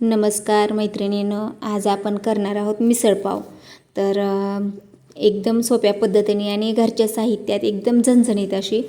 नमस्कार मैत्रिणीनं आज आपण करणार आहोत मिसळपाव तर एकदम सोप्या पद्धतीने आणि घरच्या साहित्यात एकदम झणझणीत अशी.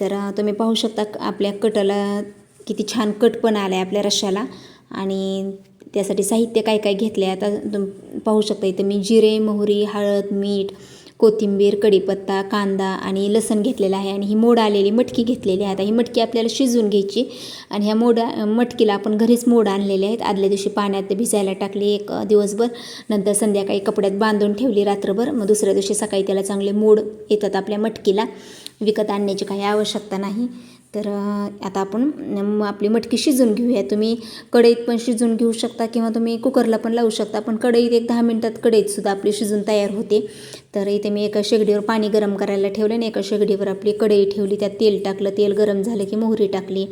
तर तुम्ही पाहू शकता आपल्या कटाला किती छान कट पण आला आहे आपल्या रश्शाला आणि त्यासाठी साहित्य काय काय घेतलं आहे आता तुम पाहू शकता इथं मी जिरे मोहरी हळद मीठ कोथिंबीर कढीपत्ता कांदा आणि लसण घेतलेला आहे आणि ही मोड आलेली मटकी घेतलेली आहे. आता ही मटकी आपल्याला शिजवून घ्यायची आणि ह्या मोड मटकीला आपण घरीच मोड आणलेले आहेत. आदल्या दिवशी पाण्यात भिजायला टाकली एक दिवसभर नंतर संध्याकाळी कपड्यात बांधून ठेवली रात्रभर. मग दुसऱ्या दिवशी सकाळी त्याला चांगले मोड येतात आपल्या मटकीला. विकत आणण्याची काही आवश्यकता नाही. तर आता आपण आपली मटकी शिजवून घेऊया. तुम्ही कढईत पण शिजवून घेऊ शकता किंवा तुम्ही कुकरला पण लावू शकता. पण कढईत एक दहा मिनटात कढईतसुद्धा आपली शिजून तयार होते. तर इथे मी एका शेगडीवर पाणी गरम करायला ठेवलं आणि एका शेगडीवर आपली कढई ठेवली. त्यात तेल टाकलं. तेल गरम झालं की मोहरी टाकली.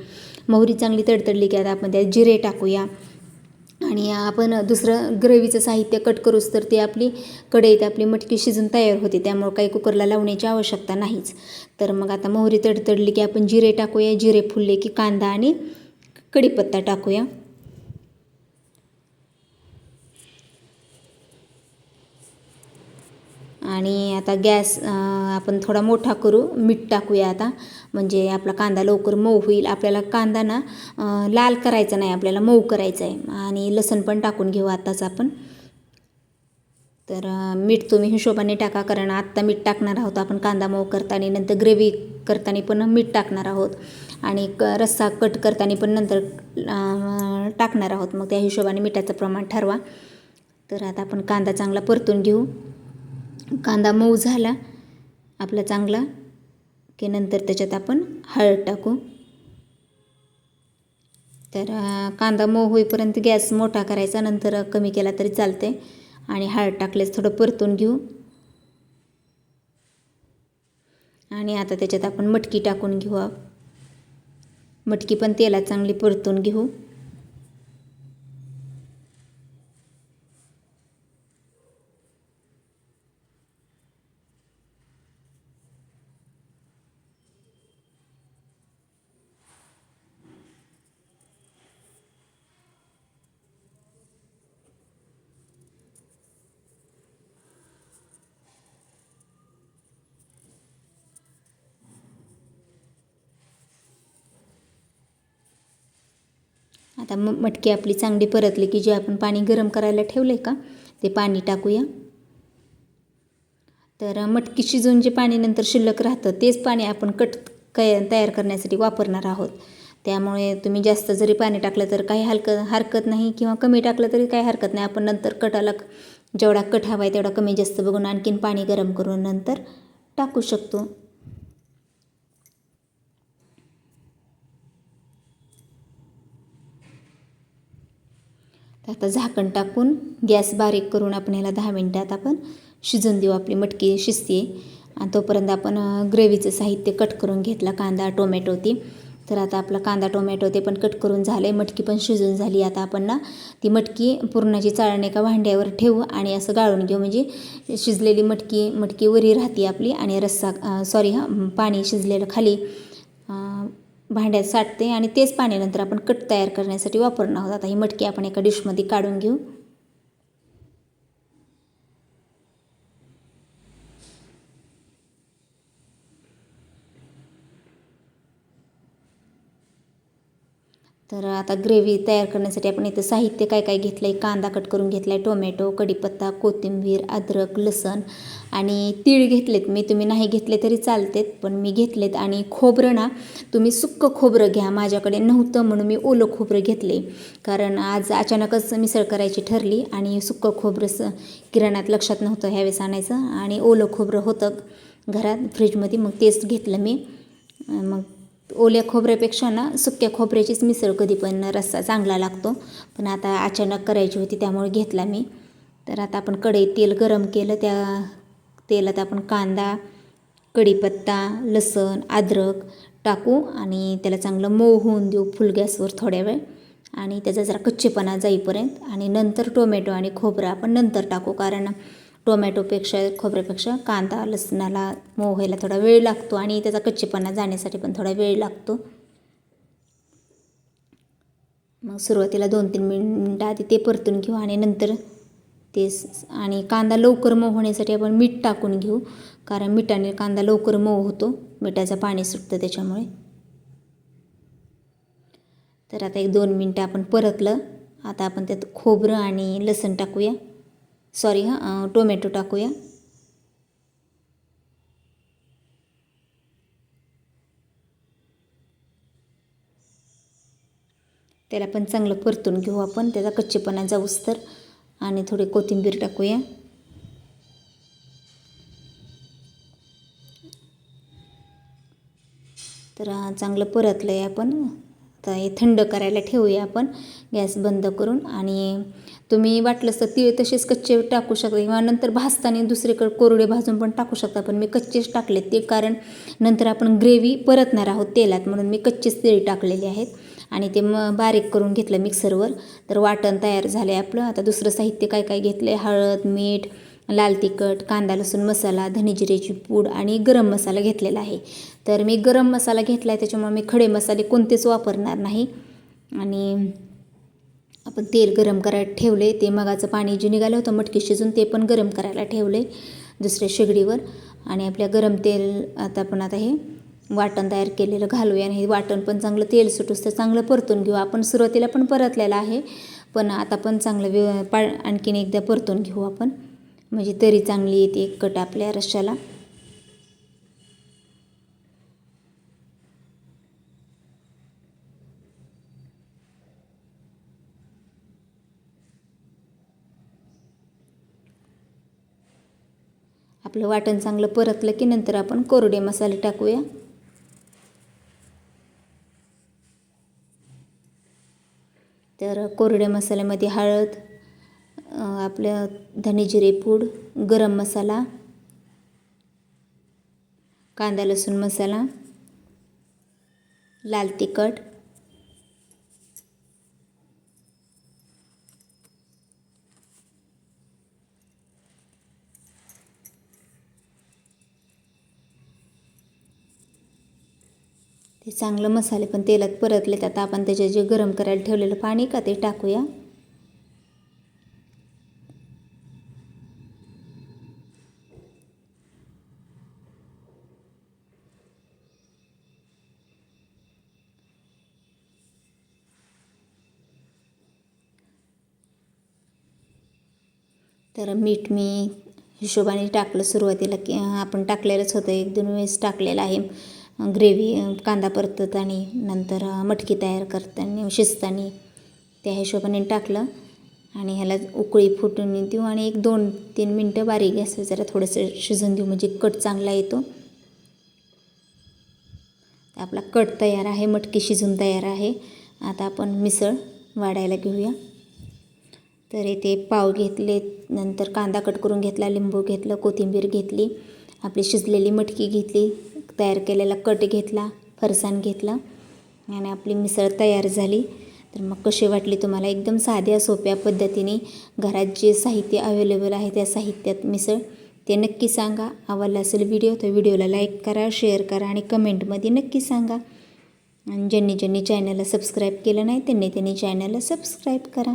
मोहरी चांगली तडतडली की आता आपण त्यात जिरे टाकूया. आणि आपण दुसरं ग्रेव्हीचं साहित्य कट करूच तर ती आपली कढईत आपली मटकी शिजून तयार होते. त्यामुळं काही कुकरला लावण्याची आवश्यकता नाहीच. तर मग आता मोहरी तडतडली की आपण जिरे टाकूया जिरे फुलले की कांदा आणि कढीपत्ता टाकूया. आणि आता गॅस आपण थोडा मोठा करू मीठ टाकूया आता. म्हणजे आपला कांदा लवकर मऊ होईल. आपल्याला कांदा ना लाल करायचा नाही आपल्याला मऊ करायचा आहे. आणि लसण पण टाकून घेऊ आत्ताच आपण. तर मीठ तुम्ही हिशोबाने टाका कारण आत्ता मीठ टाकणार आहोत आपण कांदा मऊ करताना. नंतर ग्रेव्ही करताना पण मीठ टाकणार आहोत. आणि क रस्सा कट करताना पण नंतर टाकणार आहोत. मग त्या हिशोबाने मिठाचं प्रमाण ठरवा. तर आता आपण कांदा चांगला परतून घेऊ. कांदा मऊ झाला आपला चांगला की नंतर त्याच्यात आपण हळद टाकू. तर कांदा मऊ होईपर्यंत गॅस मोठा करायचा नंतर कमी केला तरी चालते आणि हळद टाकल्यास थोडं परतून घेऊ. आणि आता त्याच्यात आपण मटकी टाकून घेऊ. मटकी पण तेलात चांगली परतून घेऊ. आता म मटकी आपली चांगली परतली की जे आपण पाणी गरम करायला ठेवलं आहे का ते पाणी टाकूया. तर मटकी शिजून जे पाणी नंतर शिल्लक राहतं तेच पाणी आपण कट कै तयार करण्यासाठी वापरणार आहोत. त्यामुळे तुम्ही जास्त जरी पाणी टाकलं तर काही हलकं हरकत नाही किंवा कमी टाकलं तरी काही हरकत नाही. आपण नंतर कटाला जेवढा कट हवा आहे तेवढा कमी जास्त बघून आणखीन पाणी गरम करून नंतर टाकू शकतो. तर आता झाकण टाकून गॅस बारीक करून आपण ह्याला दहा मिनटात आपण शिजून देऊ आपली मटकी शिजते आणि तोपर्यंत आपण ग्रेव्हीचं साहित्य कट करून घेतला कांदा टोमॅटो ती. तर आता आपला कांदा टोमॅटो ते पण कट करून झालं आहे मटकी पण शिजून झाली. आता आपण ना ती मटकी पुरणाची चाळण एका भांड्यावर ठेवू आणि असं गाळून घेऊ. म्हणजे शिजलेली मटकी मटकी वरी राहते आपली आणि रस्सा सॉरी हां पाणी शिजलेलं खाली. भांड्यात साठते आणि तेच पाणी नंतर आपण कट तयार करण्यासाठी वापरणार आहोत. आता ही मटकी आपण एका डिशमध्ये काढून घेऊ. तर आता ग्रेव्ही तयार करण्यासाठी आपण इथं साहित्य काय काय घेतलं आहे कांदा कट करून घेतला आहे टोमॅटो कढीपत्ता कोथिंबीर अद्रक लसण आणि तीळ घेतलेत. मी तुम्ही नाही घेतले तरी चालतेत पण मी घेतलेत. आणि खोबरं ना तुम्ही सुक्कं खोबरं घ्या. माझ्याकडे नव्हतं म्हणून मी ओलं खोबरं घेतले. कारण आज अचानकच मिसळ करायची ठरली आणि सुक्कं खोबरं स किराणात लक्षात नव्हतं ह्यावेळेस आणायचं. आणि ओलं खोबरं होतं घरात फ्रीजमध्ये. मग तेच घेतलं मी. मग ओल्या खोबऱ्यापेक्षा ना सुक्या खोबऱ्याचीच मिसळ कधी पण रस्सा चांगला लागतो. पण आता अचानक करायची होती त्यामुळे घेतला मी. तर आता आपण कढईत तेल गरम केलं त्या तेलात आपण कांदा कढीपत्ता लसण अद्रक टाकू आणि त्याला चांगलं मऊ होऊन देऊ फुल गॅसवर थोड्या वेळ. आणि त्याचा जरा कच्चेपणा जाईपर्यंत आणि नंतर टोमॅटो आणि खोबरं आपण नंतर टाकू. कारण टोमॅटोपेक्षा खोबऱ्यापेक्षा कांदा लसणाला मऊ व्हायला थोडा वेळ लागतो आणि त्याचा कच्चेपणा जाण्यासाठी पण थोडा वेळ लागतो. मग सुरुवातीला दोन तीन मिनटं आधी ते परतून घेऊ आणि नंतर ते आणि कांदा लवकर मऊ होण्यासाठी आपण मीठ टाकून घेऊ कारण मिठाने कांदा लवकर मऊ होतो मिठाचं पाणी सुटतं त्याच्यामुळे. तर आता एक दोन मिनटं आपण परतलं. आता आपण त्यात खोबरं आणि लसण टाकूया. सॉरी हां टोमॅटो टाकूया. त्याला पण चांगलं परतून घेऊ आपण. त्याचा कच्चेपणा जाऊस तर. आणि थोडी कोथिंबीर टाकूया. तर चांगलं परतलं आहे आपण. आता हे थंड करायला ठेवूया आपण. गॅस बंद करून आणि तुम्ही वाटलंच तर तीळ तसेच कच्चे टाकू शकता किंवा नंतर भाजताना दुसरीकडे कोरडे भाजून पण टाकू शकता. पण मी कच्चेच टाकले ते कारण नंतर आपण ग्रेव्ही परतणार आहोत तेलात म्हणून मी कच्चेच तीळ टाकलेले आहेत. आणि ते मग बारीक करून घेतलं मिक्सरवर. तर वाटण तयार झालं आहे आपलं. आता दुसरं साहित्य काय काय घेतलं आहे हळद मीठ लाल तिखट कांदा लसूण मसाला धनेजिरेची पूड आणि गरम मसाला घेतलेला आहे. तर मी गरम मसाला घेतला आहे त्याच्यामुळे मी खडे मसाले कोणतेच वापरणार नाही. आणि आपण तेल गरम करायला ठेवले ते मगाचं पाणी जे निघालं होतं मटकी शिजून ते पण गरम करायला ठेवले दुसऱ्या शेगडीवर. आणि आपल्या गरम तेल आता आपण आता हे वाटण तयार केलेलं घालूया. आणि हे वाटण पण चांगलं तेल सुटूस तर चांगलं परतून घेऊ. आपण सुरुवातीला पण परतलेलं आहे पण आता पण चांगलं व्यव पा आणखीन एकदा परतून घेऊ आपण. म्हणजे तरी चांगली येते एक कट आपल्या रश्श्याला. आपलं वाटण चांगलं परतलं की नंतर आपण कोरडे मसाले टाकूया. तर कोरड्या मसाल्यामध्ये हळद आपलं धने जिरे पूड गरम मसाला कांदा लसूण मसाला लाल तिखट ते चांगलं मसाले पण तेलात परतलेत. आता आपण त्याचे जे गरम करायला ठेवलेलं पाणी का ते टाकूया. तर मीठ मी हिशोबाने टाकलं सुरुवातीला की आपण टाकलेलंच होतं. एक दोन वेळेस टाकलेलं आहे. ग्रेव्ही कांदा परतताना नंतर मटकी तयार करताना शिजताना त्या हिशोबाने टाकलं आणि ह्याला उकळी फुटून देऊ आणि एक दोन तीन मिनटं बारीक गॅसवर जरा थोडंसं शिजून देऊ. म्हणजे कट चांगला येतो. आपला कट तयार आहे. मटकी शिजून तयार आहे. आता आपण मिसळ वाढायला घेऊया. तर इथे पाव घेतले नंतर कांदा कट करून घेतला लिंबू घेतलं कोथिंबीर घेतली आपली शिजलेली मटकी घेतली तयार केलेला कट घेतला फरसाण घेतला आणि आपली मिसळ तयार झाली. तर मग कशी वाटली तुम्हाला? एकदम साध्या सोप्या पद्धतीने घरात जे साहित्य अवेलेबल आहे त्या साहित्यात मिसळ ते नक्की सांगा. आवडला असेल व्हिडिओ तर व्हिडिओला लाईक करा शेअर करा आणि कमेंटमध्ये नक्की सांगा. आणि ज्यांनी ज्यांनी चॅनलला सबस्क्राईब केलं नाही त्यांनी त्यांनी चॅनलला सबस्क्राईब करा.